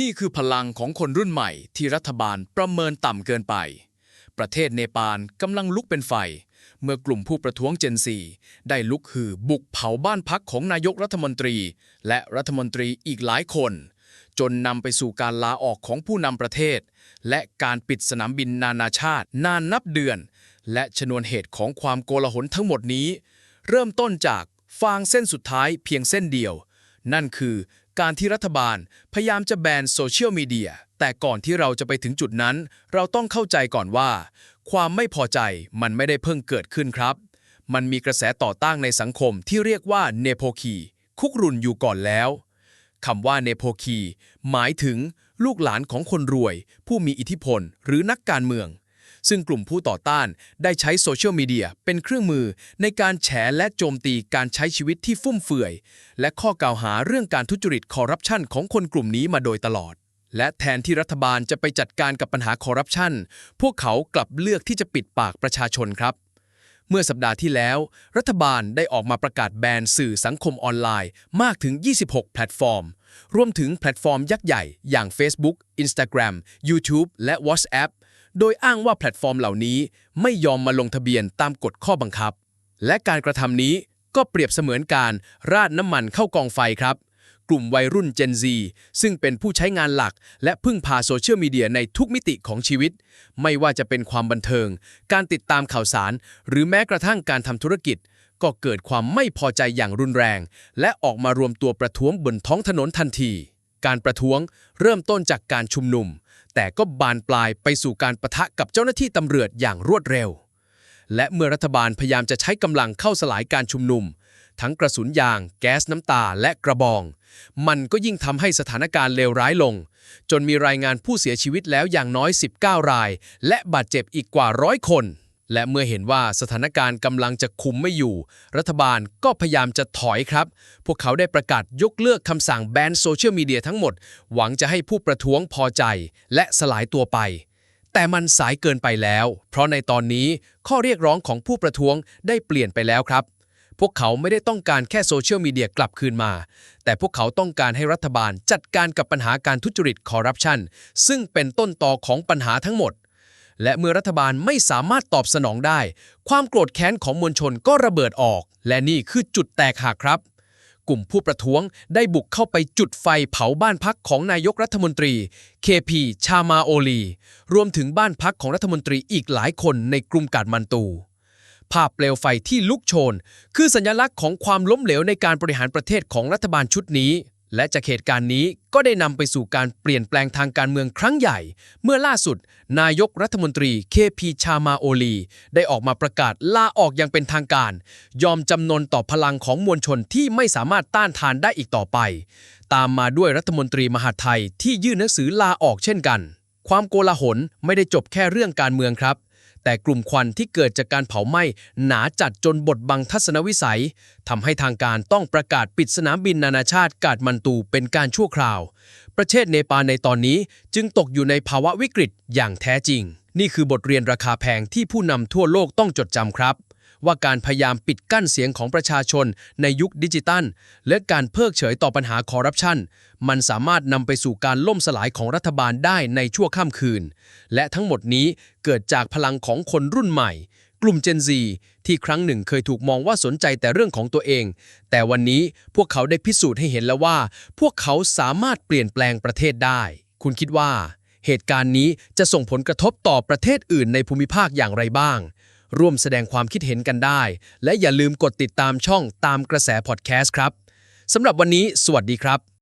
นี่คือพลังของคนรุ่นใหม่ที่รัฐบาลประเมินต่ำเกินไป ประเทศเนปาลกำลังลุกเป็นไฟ เมื่อกลุ่มผู้ประท้วงเจนซีได้ลุกฮือบุกเผาบ้านพักของนายกรัฐมนตรี และรัฐมนตรีอีกหลายคน จนนำไปสู่การลาออกของผู้นำประเทศ และการปิดสนามบินนานาชาตินานนับเดือน และชนวนเหตุของความโกลาหลทั้งหมดนี้ เริ่มต้นจากฟางเส้นสุดท้ายเพียงเส้นเดียว นั่นคือ การที่รัฐบาลพยายามจะแบนโซเชียลมีเดียแต่ก่อนที่เราจะไปถึงจุดนั้น เราต้องเข้าใจก่อนว่า ความไม่พอใจมันไม่ได้เพิ่งเกิดขึ้นครับ มันมีกระแสต่อต้านในสังคมที่เรียกว่าเนโพคีคุกรุ่นอยู่ก่อนแล้วคำว่าเนโพคีหมายถึงลูกหลานของคนรวย ผู้มีอิทธิพล หรือนักการเมือง ซึ่งกลุ่มผู้ต่อต้านได้ใช้โซเชียลมีเดียเป็นเครื่องมือในการแฉและโจมตีการใช้ชีวิตที่ฟุ่มเฟือย และข้อกล่าวหาเรื่องการทุจริตคอร์รัปชันของคนกลุ่มนี้มาโดยตลอด และแทนที่รัฐบาลจะไปจัดการกับปัญหาคอร์รัปชันพวกเขากลับเลือกที่จะปิดปากประชาชนครับเมื่อสัปดาห์ที่แล้ว รัฐบาลได้ออกมาประกาศแบนสื่อสังคมออนไลน์มากถึง 26 แพลตฟอร์ม รวมถึงแพลตฟอร์มยักษ์ใหญ่ อย่าง Facebook Instagram YouTube และ WhatsApp โดยอ้างว่าแพลตฟอร์มเหล่านี้ไม่ยอมมาลงทะเบียนตามกฎข้อบังคับ และการกระทำนี้ก็เปรียบเสมือนการราดน้ำมันเข้ากองไฟครับ กลุ่มวัยรุ่น Gen Z ซึ่งเป็นผู้ใช้งานหลัก และพึ่งพาโซเชียลมีเดียในทุกมิติของชีวิต ไม่ว่าจะเป็นความบันเทิง การติดตามข่าวสาร หรือแม้กระทั่งการทำธุรกิจ ก็เกิดความไม่พอใจอย่างรุนแรง และออกมารวมตัวประท้วงบนท้องถนนทันที การประท้วงเริ่มต้นจากการชุมนุม แต่ก็บานปลายไปสู่การประทะกับเจ้าหน้าที่ตำรวจอย่างรวดเร็ว และเมื่อรัฐบาลพยายามจะใช้กำลังเข้าสลายการชุมนุม ทั้งกระสุนยาง แก๊สน้ำตา และกระบอง มันก็ยิ่งทำให้สถานการณ์เลวร้ายลง จนมีรายงานผู้เสียชีวิตแล้วอย่างน้อย 19 ราย และบาดเจ็บอีกกว่าร้อยคน และเมื่อเห็นว่าสถานการณ์กำลังจะคุมไม่อยู่ รัฐบาลก็พยายามจะถอยครับ พวกเขาได้ประกาศยกเลิกคำสั่งแบนโซเชียลมีเดียทั้งหมด หวังจะให้ผู้ประท้วงพอใจ และสลายตัวไป แต่มันสายเกินไปแล้ว เพราะในตอนนี้ข้อเรียกร้องของผู้ประท้วงได้เปลี่ยนไปแล้วครับ พวกเขาไม่ได้ต้องการแค่โซเชียลมีเดียกลับคืนมา แต่พวกเขาต้องการให้รัฐบาลจัดการกับปัญหาการทุจริตคอร์รัปชันซึ่งเป็นต้นตอของปัญหาทั้งหมด และเมื่อรัฐบาลไม่สามารถตอบสนองได้ ความโกรธแค้นของมวลชนก็ระเบิดออก และนี่คือจุดแตกหักครับ กลุ่มผู้ประท้วงได้บุกเข้าไปจุดไฟเผาบ้านพักของนายกรัฐมนตรี KP ชามาโอลี รวมถึงบ้านพักของรัฐมนตรีอีกหลายคนในกรุงกาดมันตูภาพเปลวไฟที่ลุกโชน คือสัญลักษณ์ของความล้มเหลวในการบริหารประเทศของรัฐบาลชุดนี้ และจากเหตุการณ์นี้ก็ได้นำไปสู่การเปลี่ยนแปลงทางการเมืองครั้งใหญ่ เมื่อล่าสุด นายกรัฐมนตรี KP ชามาโอลี ได้ออกมาประกาศลาออกอย่างเป็นทางการ ยอมจำนนต่อพลังของมวลชนที่ไม่สามารถต้านทานได้อีกต่อไป ตามมาด้วยรัฐมนตรีมหาไทยที่ยื่นหนังสือลาออกเช่นกัน ความโกลาหลไม่ได้จบแค่เรื่องการเมืองครับ แต่กลุ่มควันที่เกิดจากการเผาไหม้หนาจัดจนบดบังทัศนวิสัยทำให้ทางการต้องประกาศปิดสนามบินนานาชาติกาดมันตูเป็นการชั่วคราว ประเทศเนปาลในตอนนี้จึงตกอยู่ในภาวะวิกฤตอย่างแท้จริง นี่คือบทเรียนราคาแพงที่ผู้นำทั่วโลกต้องจดจำครับ ว่าการพยายามปิดกั้นเสียงของประชาชนในยุคดิจิตัล และการเพิกเฉยต่อปัญหาคอร์รัปชัน มันสามารถนำไปสู่การล่มสลายของรัฐบาลได้ในชั่วข้ามคืน และทั้งหมดนี้เกิดจากพลังของคนรุ่นใหม่ กลุ่ม Gen Z ที่ครั้งหนึ่งเคยถูกมองว่าสนใจแต่เรื่องของตัวเอง แต่วันนี้พวกเขาได้พิสูจน์ให้เห็นแล้วว่า พวกเขาสามารถเปลี่ยนแปลงประเทศได้ คุณคิดว่าเหตุการณ์นี้จะส่งผลกระทบต่อประเทศอื่นในภูมิภาคอย่างไรบ้าง ร่วมแสดงความคิดเห็นกันได้ และอย่าลืมกดติดตามช่องตามกระแสพอดแคสต์ครับสำหรับวันนี้ สวัสดีครับ